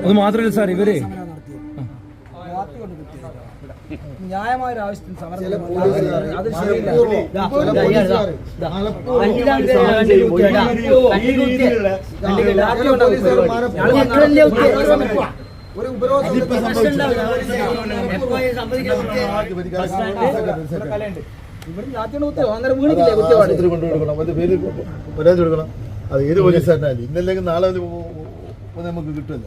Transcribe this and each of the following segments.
അത് മാത്രമല്ല സാർ ഇവരെ. ഒരു ആവശ്യത്തിന് അത് ഒരു ഇന്നല്ലെങ്കിൽ നാളെ നമുക്ക് കിട്ടില്ല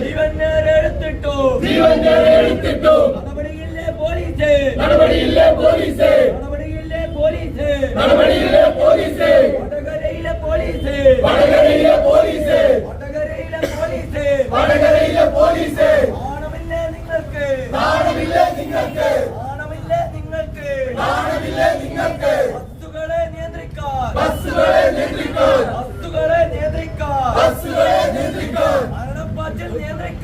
ജീവൻ നേരെ എടുത്തിട്ടു ജീവൻ നേരെ എടുത്തിട്ടു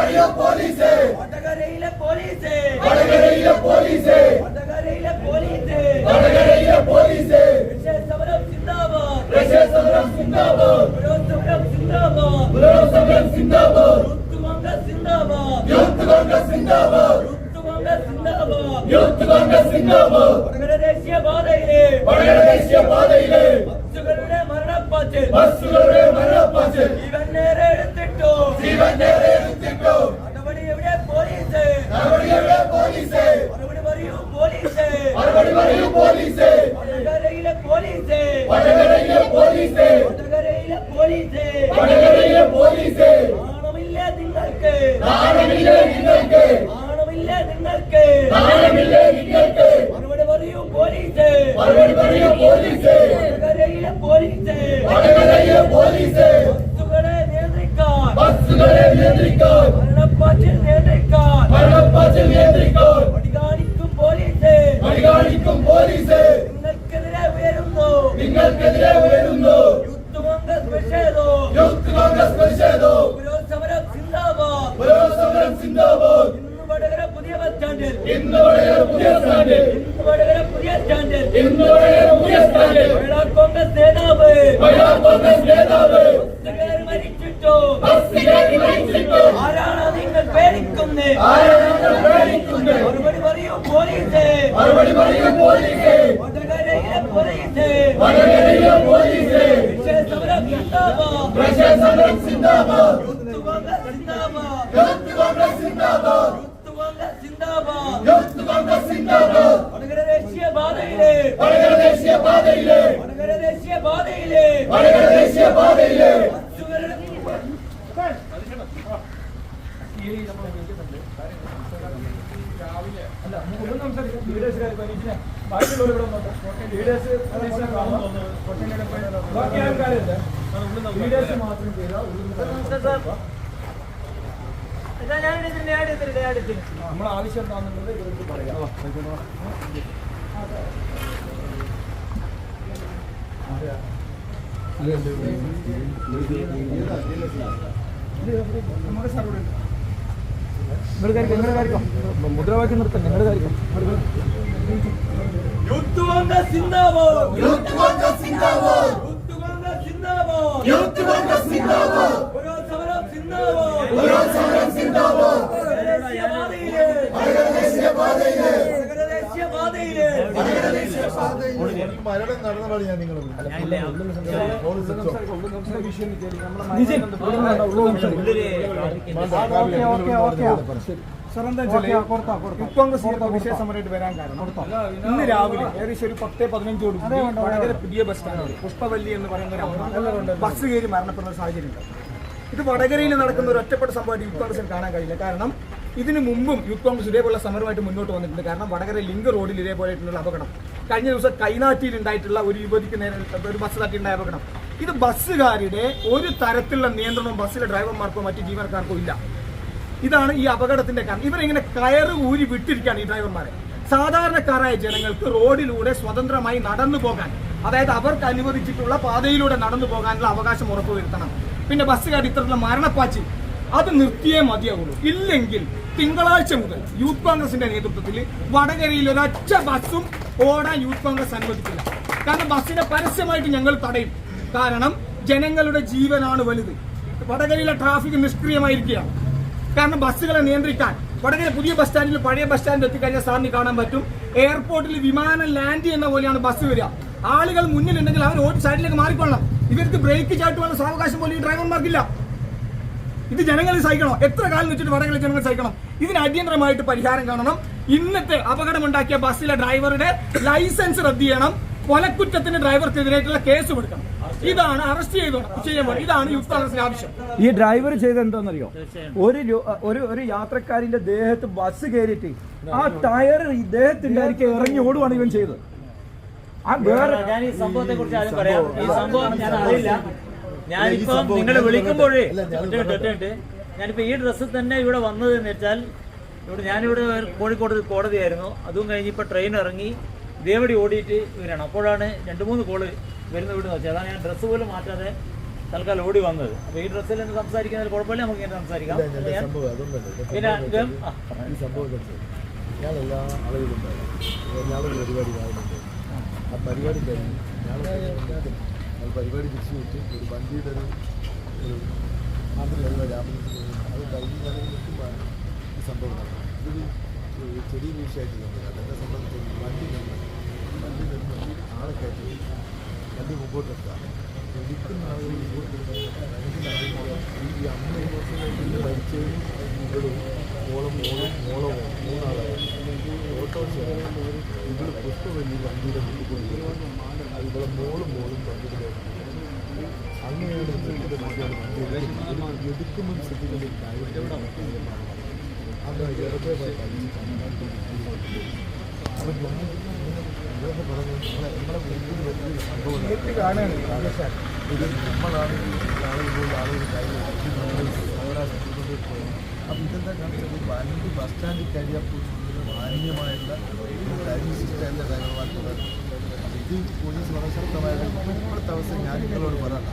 വടകരയിലെ പോലീസ്. വടകരയിലെ പോലീസ്. വടകരയിലെ പോലീസ്. വടകരയിലെ പോലീസ്. വടകരയിലെ പോലീസ്. സമരം സിന്ദാബാദ്. പ്രശസ്ത സമരം സിന്ദാബാദ്. സമരം സിന്ദാബാദ്. സമരം സിന്ദാബാദ്. കോൺഗ്രസ് സിന്ദാബാദ്. യൂത്ത് കോൺഗ്രസ് സിന്ദാബാദ്. കോൺഗ്രസ് സിന്ദാബാദ്. യൂത്ത് കോൺഗ്രസ് സിന്ദാബാദ്. ദേശീയ പാതയിലെ വടകര ദേശീയ പാതയിലെ ബസ്സുകളുടെ മരണപ്പാച്ചിൽ. ബസ്സുകളുടെ മരണപ്പാച്ചിൽ. ജീവൻ നേരെ എടുത്തിട്ടോ. ജീവൻ നേരെ വടകരയിലെ പോലീസ്. പോലീസേ പോലീസ്. പോലീസേ പോലീസ്. വടകരയിലെ Ben Sindabad! നമ്മുടെ ആവശ്യം എന്താണെന്നുള്ളത് ഇവർക്ക് പറയാം. നമുക്ക് സർവ നിങ്ങൾ കാര്യം നിങ്ങൾ കാര്യം. മുദ്രാവാക്യം നിർത്തം നിങ്ങളുടെ കാര്യം. യൂത്ത് കോൺഗ്രസ് സിന്ദാബാദ്. യൂത്ത് കോൺഗ്രസ് സിന്ദാബാദ്. യൂത്ത് കോൺഗ്രസ് സിന്ദാബാദ്. ഓരോ സമരം സിന്ദാബാദ് ഓരോ സമരം സിന്ദാബാദ് മരണം ഞാൻ വരാൻ കാരണം ഇന്ന് രാവിലെ ഏകദേശം ഒരു പത്ത് പതിനഞ്ചോട് വളരെ പുതിയ ബസ് സ്റ്റാൻഡ് പുഷ്പവല്ലി എന്ന് പറയുന്ന ബസ് കയറി മരണപ്പെടുന്ന സാഹചര്യം ഇത് വടകരയിൽ നടക്കുന്ന ഒരു ഒറ്റപ്പെട്ട സംഭവമായിട്ട് യൂത്ത് കാണാൻ കഴിയില്ല. കാരണം ഇതിനു മുമ്പും യൂത്ത് കോൺഗ്രസ് ഇതേപോലെ സമരമായിട്ട് മുന്നോട്ട് വന്നിട്ടുണ്ട്. കാരണം വടകര ലിങ്ക് റോഡിൽ ഇതേപോലെ അപകടം. കഴിഞ്ഞ ദിവസം കൈനാറ്റിയിൽ ഉണ്ടായിട്ടുള്ള ഒരു യുവതിക്ക് നേരെ ഒരു ബസ് തട്ടിയുണ്ടായ അപകടം. ഇത് ബസ്സുകാരുടെ ഒരു തരത്തിലുള്ള നിയന്ത്രണവും ബസ്സിലെ ഡ്രൈവർമാർക്കോ മറ്റു ജീവനക്കാർക്കോ ഇല്ല. ഇതാണ് ഈ അപകടത്തിന്റെ കാരണം. ഇവരിങ്ങനെ കയറ് ഊരി വിട്ടിരിക്കുകയാണ് ഈ ഡ്രൈവർമാരെ. സാധാരണക്കാരായ ജനങ്ങൾക്ക് റോഡിലൂടെ സ്വതന്ത്രമായി നടന്നു പോകാൻ അതായത് അവർക്ക് അനുവദിച്ചിട്ടുള്ള പാതയിലൂടെ നടന്നു പോകാനുള്ള അവകാശം ഉറപ്പുവരുത്തണം. പിന്നെ ബസ്സുകാർ ഇത്തരത്തിലുള്ള മരണപ്പാച്ചി അത് നിർത്തിയേ മതിയാവുള്ളൂ. ഇല്ലെങ്കിൽ തിങ്കളാഴ്ച മുതൽ യൂത്ത് കോൺഗ്രസിന്റെ നേതൃത്വത്തിൽ വടകരയിൽ ഒരൊറ്റ ബസ്സും ഓടാൻ യൂത്ത് കോൺഗ്രസ് അനുവദിക്കില്ല. കാരണം ബസ്സിനെ പരസ്യമായിട്ട് ഞങ്ങൾ തടയും. കാരണം ജനങ്ങളുടെ ജീവനാണ് വലുത്. വടകരയിലെ ട്രാഫിക് നിഷ്ക്രിയമായിരിക്കുകയാണ്. കാരണം ബസ്സുകളെ നിയന്ത്രിക്കാൻ വടകര പുതിയ ബസ് സ്റ്റാൻഡിൽ പഴയ ബസ് സ്റ്റാൻഡിൽ എത്തിക്കഴിഞ്ഞാൽ സാറിന് കാണാൻ പറ്റും. എയർപോർട്ടിൽ വിമാനം ലാൻഡ് ചെയ്യുന്ന പോലെയാണ് ബസ് വരിക. ആളുകൾ മുന്നിലുണ്ടെങ്കിൽ അവർ ഓട്ട് സൈഡിലേക്ക് മാറിക്കൊള്ളണം. ഇവർക്ക് ബ്രേക്ക് ചാട്ടുവാനുള്ള സാവകാശം പോലും ഈ ഡ്രൈവർമാർക്കില്ല. ഇത് ജനങ്ങൾ സഹിക്കണം? എത്ര കാലം വെച്ചിട്ട് വടകളിൽ ജനങ്ങൾ സഹിക്കണം? ഇതിന് അടിയന്തരമായിട്ട് പരിഹാരം കാണണം. ഇന്നത്തെ അപകടമുണ്ടാക്കിയ ബസ്സിലെ ഡ്രൈവറുടെ ലൈസൻസ് റദ്ദ് ചെയ്യണം. കൊലക്കുറ്റത്തിന് ഡ്രൈവർക്കെതിരായിട്ടുള്ള കേസ് കൊടുക്കണം. ഇതാണ് അറസ്റ്റ് ചെയ്തോ ചെയ്യാൻ ഇതാണ് യൂത്ത് കോൺഗ്രസിന്റെ ആവശ്യം. ഈ ഡ്രൈവർ ചെയ്ത് എന്താണെന്നറിയോ? ഒരു ഒരു ഒരു യാത്രക്കാരിന്റെ ദേഹത്ത് ബസ് കയറിയിട്ട് ആ ടയർ ഇദ്ദേഹത്തിന്റെ അരികെ ഇറങ്ങി ഓടുവാണ് ഇവൻ ചെയ്തത്. ആ വേറെ ഞാൻ ഈ സംഭവത്തെ കുറിച്ച് ആദ്യം പറയാം. ഈ സംഭവം ഞാൻ അറിയില്ല. ഞാനിപ്പോ നിങ്ങൾ വിളിക്കുമ്പോഴേ. ഞാനിപ്പോ ഈ ഡ്രസ്സിൽ തന്നെ ഇവിടെ വന്നത് എന്ന് വെച്ചാൽ ഇവിടെ ഞാനിവിടെ കോഴിക്കോട് കോടതിയായിരുന്നു അതും കഴിഞ്ഞ് ഇപ്പൊ ട്രെയിൻ ഇറങ്ങി ദേവടി ഓടിയിട്ട് ഇവരാണ് അപ്പോഴാണ് രണ്ട് മൂന്ന് കോൾ വരുന്ന വീട് വെച്ചത്. അതാണ് ഞാൻ ഡ്രസ്സ് പോലും മാറ്റാതെ തൽക്കാലം ഓടി വന്നത്. അപ്പൊ ഈ ഡ്രസ്സിൽ നിന്ന് സംസാരിക്കുന്നതിൽ കുഴപ്പമില്ല നമുക്ക് ഇങ്ങനെ സംസാരിക്കാം. ഞാൻ ആ, എല്ലാ ആളുകളും പരിപാടി ആ പരിപാടി കഴിഞ്ഞ് ഞാൻ അത് പരിപാടി തിരിച്ചു വിട്ട്. ഒരു വണ്ടിയുടെ ഒരു ഒരു പരിപാടി ആംബുലൻസ് അത് കഴിഞ്ഞ് ഞാൻ ഈ സംഭവം നടക്കും ഇതൊരു ചെറിയ വീഴ്ചയായിട്ട് തോന്നുന്നത് അതെന്നെ സംബന്ധിച്ച് വണ്ടി നിന്ന് വണ്ടി നിന്ന് ആളെ കയറ്റി വണ്ടി മുമ്പോട്ടെത്തുക എടുക്കുന്ന ആളുകൾ മുമ്പോട്ട് ഈ അമ്മ മരിച്ചതും ഇവളും മോളും മോളും മോളോ മൂന്നാളാണ് ഓട്ടോറിക്ഷ ഇവിടെ പുഷ്പവല്ലി വണ്ടിയുടെ കൊണ്ടുപോയി ഇവിടെ മോളും മോളും വണ്ടിയുടെ അങ്ങനെയാണ് ഇവിടുത്തെ വണ്ടിയാണ് വണ്ടി എടുക്കുമ്പോൾ ശ്രദ്ധിക്കുന്ന കാര്യം അത് അപ്പം ഞാൻ ഇതൊക്കെ പറഞ്ഞു നമ്മളെ നമ്മളെ വീട്ടിൽ വലിയൊരു സംഭവം ഇത് നമ്മളാണ് ആളുകൾ ആളുകൾ അപ്പം ഇതെന്താ കാണിച്ചത് വണ്ടി ബസ് സ്റ്റാൻഡിൽ കഴിയപ്പോൾ മാന്യമായുള്ള ഒരു ഡ്രൈവിംഗ് സിസ്റ്റമല്ല ഡ്രൈവർമാർക്കുള്ളത് ഇത് പോലീസ് വളരെ ശക്തമായ ഇപ്പോഴത്തെ അവസ്ഥ ഞാൻ നിങ്ങളോട് പറയാം.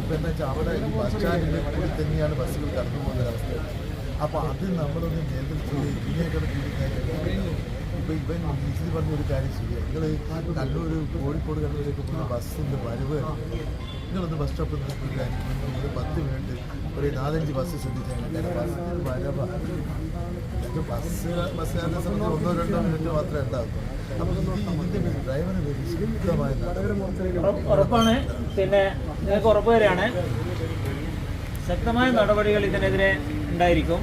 ഇപ്പം എന്താ വെച്ചാൽ അവിടെ ഈ ബസ് സ്റ്റാൻഡിന്റെ കൂടി തന്നെയാണ് ബസ്സുകൾ കടന്നു പോകുന്ന ഒരവസ്ഥ അപ്പോൾ അത് നമ്മളൊന്ന് നിയന്ത്രിച്ച് ഇതിനേക്കാൾ കൂടി ഇപ്പൊ ഇവൻ ഇത് പറഞ്ഞ ഒരു കാര്യം ശരിയാണ് നിങ്ങൾ കണ്ണൂർ കോഴിക്കോട് കണ്ണൂരേക്ക് പോകുന്ന ബസ്സിന്റെ വരവ് നിങ്ങളൊന്ന് ബസ് സ്റ്റോപ്പിൽ നിന്ന് ഒരു പത്ത് മിനിറ്റ് ഒരു നാലഞ്ച് ബസ് ശ്രദ്ധിച്ചാൽ ബസ്സിന്റെ വരവാണ്. ഉറപ്പാണ്. പിന്നെ നിങ്ങൾക്ക് ഉറപ്പ് തരാണ്. ശക്തമായ നടപടികൾ ഇതിനെതിരെ ഉണ്ടായിരിക്കും.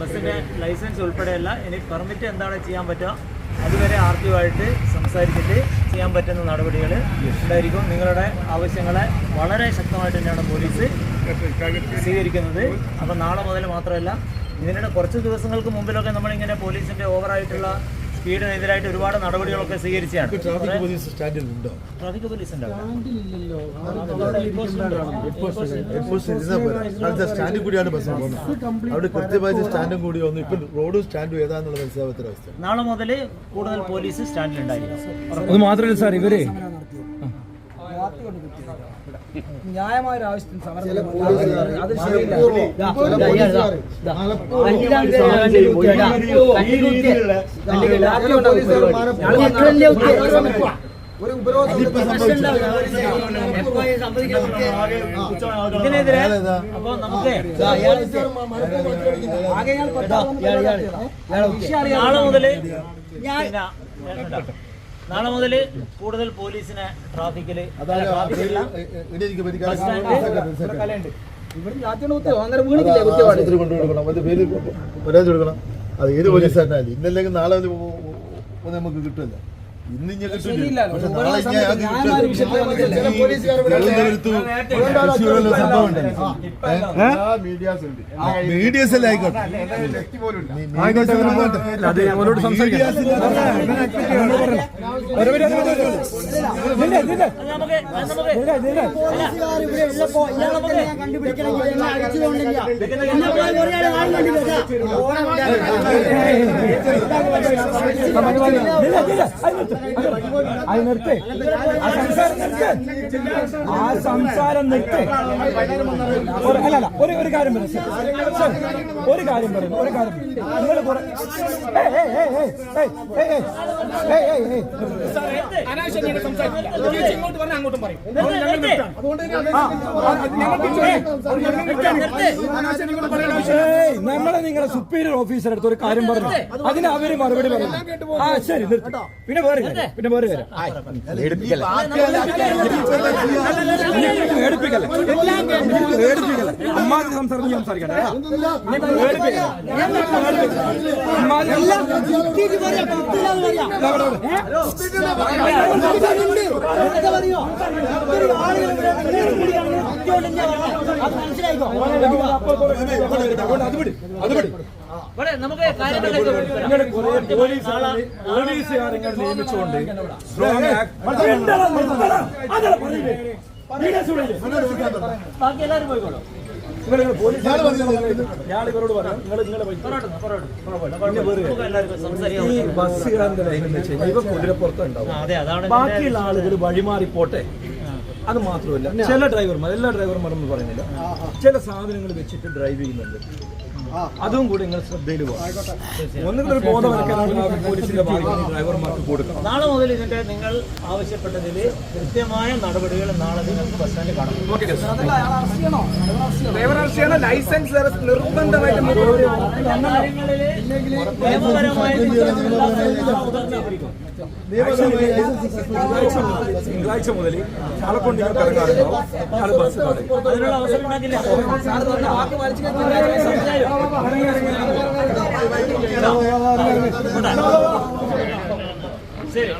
ബസ്സിന്റെ ലൈസൻസ് ഉൾപ്പെടെയല്ല. ഇനി പെർമിറ്റ് എന്താണ് ചെയ്യാൻ പറ്റുക? അതുവരെ ആർ സംസാരിച്ചിട്ട് ചെയ്യാൻ പറ്റുന്ന നടപടികൾ ഉണ്ടായിരിക്കും. നിങ്ങളുടെ ആവശ്യങ്ങളെ വളരെ ശക്തമായിട്ട് തന്നെയാണ് പോലീസ് സ്വീകരിക്കുന്നത്. അപ്പം നാളെ മുതൽ മാത്രമല്ല ഇതിനിടെ കുറച്ച് ദിവസങ്ങൾക്ക് മുമ്പിലൊക്കെ നമ്മളിങ്ങനെ പോലീസിന്റെ ഓവറായിട്ടുള്ള സ്പീഡിനെതിരായിട്ട് ഒരുപാട് നടപടികളൊക്കെ സ്വീകരിച്ചാണ്. ട്രാഫിക് പോലീസ് സ്റ്റാൻഡിൽ കൂടിയാണ് ബസ് അവിടെ കൃത്യമായി സ്റ്റാൻഡും കൂടി വന്നു. ഇപ്പം റോഡും സ്റ്റാൻഡും ഏതാന്നുള്ള മനസ്സിലാവാത്തൊരവസ്ഥ നാളെ മുതൽ കൂടുതൽ പോലീസ് സ്റ്റാൻഡിലുണ്ടായിരിക്കും. അത് മാത്രമല്ല സാർ ഇവർ കൊണ്ട് കിട്ടിയത് ന്യായമായ ഒരു ആവശ്യത്തിന് സമരം അത് ശരിയില്ല ഒരു ഉപരോധം ഇതിനെതിരെ അപ്പൊ നമുക്ക് നാളെ മുതൽ ഞാൻ നാളെ മുതൽ കൂടുതൽ പോലീസിനെ ട്രാഫിക്കിൽ അത് ഏത് പോലീസ് ഇന്നല്ലെങ്കിൽ നാളെ നമുക്ക് കിട്ടില്ല ഇന്ന് മീഡിയാസ് അല്ലേ ആയിക്കോട്ടെ അത് ഞങ്ങളോട് സംസാരിക്കാം കണ്ടുപിടിക്കണമെങ്കിൽ അതിനടുത്ത് ആ സംസാരം നിൽക്കും അല്ല അല്ല ഒരു ഒരു കാര്യം പറയും. സർ ഒരു കാര്യം പറയും ഒരു കാര്യം നിങ്ങൾ നമ്മളെ നിങ്ങളെ സുപ്പീരിയർ ഓഫീസറെ അടുത്ത് ഒരു കാര്യം പറഞ്ഞു. അതിന് അവർ മറുപടി പറഞ്ഞു ആ ശരി പിന്നെ വേറെ പിന്നെ വേറെ കാര്യം. പേടിപ്പിക്കല്ലേ നമുക്ക് പോലീസുകാരെ നിയമിച്ചുകൊണ്ട് ആക്ട് അതല്ല ബാക്കി നിങ്ങൾ ബസ് ബാക്കിയുള്ള ആളുകൾ വഴിമാറി പോട്ടെ അത് മാത്രമല്ല ചില ഡ്രൈവർമാർ എല്ലാ ഡ്രൈവർമാരും പറയുന്നില്ല. ചില സാധനങ്ങൾ വെച്ചിട്ട് ഡ്രൈവ് ചെയ്യുന്നുണ്ട്. അതും കൂടി നിങ്ങൾ ശ്രദ്ധയിൽ പോകും ഒന്നുകൂടെ ഒരു ബോധവൽക്കരണം പോലീസിന്റെ ഭാഗത്ത് ഡ്രൈവർമാർക്ക് കൊടുക്കണം. നാളെ മുതൽ ഇതിന്റെ നിങ്ങൾ ആവശ്യപ്പെട്ടതിൽ കൃത്യമായ നടപടികൾ നാളെ നിങ്ങൾക്ക് ബസ് സ്റ്റാൻഡിൽ കാണാം. ലൈസൻസ് നിർബന്ധമായിട്ട് നിയമപരമായ ഒരാഴ്ച മുതൽ ചാലക്കുണ്ടിനും കലങ്കാടുണ്ടാവും അത് ബസ് അതിനുള്ള അവസരം ഉണ്ടാക്കില്ല ശരി